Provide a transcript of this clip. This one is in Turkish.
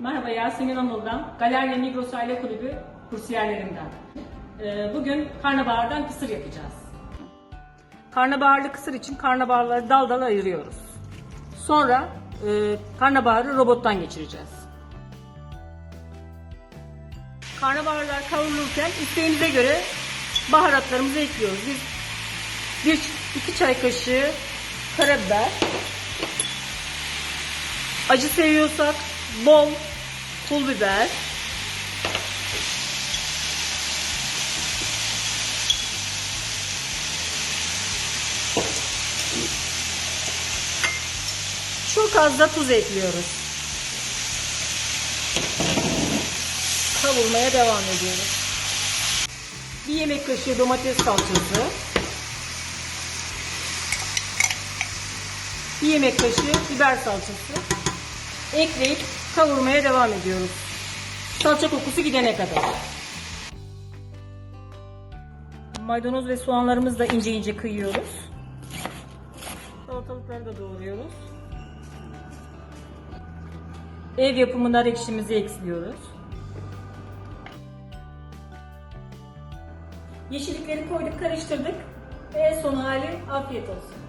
Merhaba Yasemin Anıl'dan, Galerya Migros Aile Kulübü kursiyerlerinden. Ee, Bugün karnabahardan kısır yapacağız. Karnabaharlı kısır için karnabaharları dal dal ayırıyoruz. Sonra e, karnabaharı robottan geçireceğiz. Karnabaharlar kavrulurken isteğimize göre baharatlarımızı ekliyoruz. Biz bir, iki çay kaşığı karabiber, acı seviyorsak bol pul biber, çok az da tuz ekliyoruz. Kavurmaya devam ediyoruz. Bir yemek kaşığı domates salçası. Bir yemek kaşığı biber salçası. Ekleyip kavurmaya devam ediyoruz. Salça kokusu gidene kadar. Maydanoz ve soğanlarımızı da ince ince kıyıyoruz. Salatalıkları da doğruyoruz. Ev yapımı nar ekşimizi ekliyoruz. Yeşillikleri koyduk, karıştırdık. Ve son hali afiyet olsun.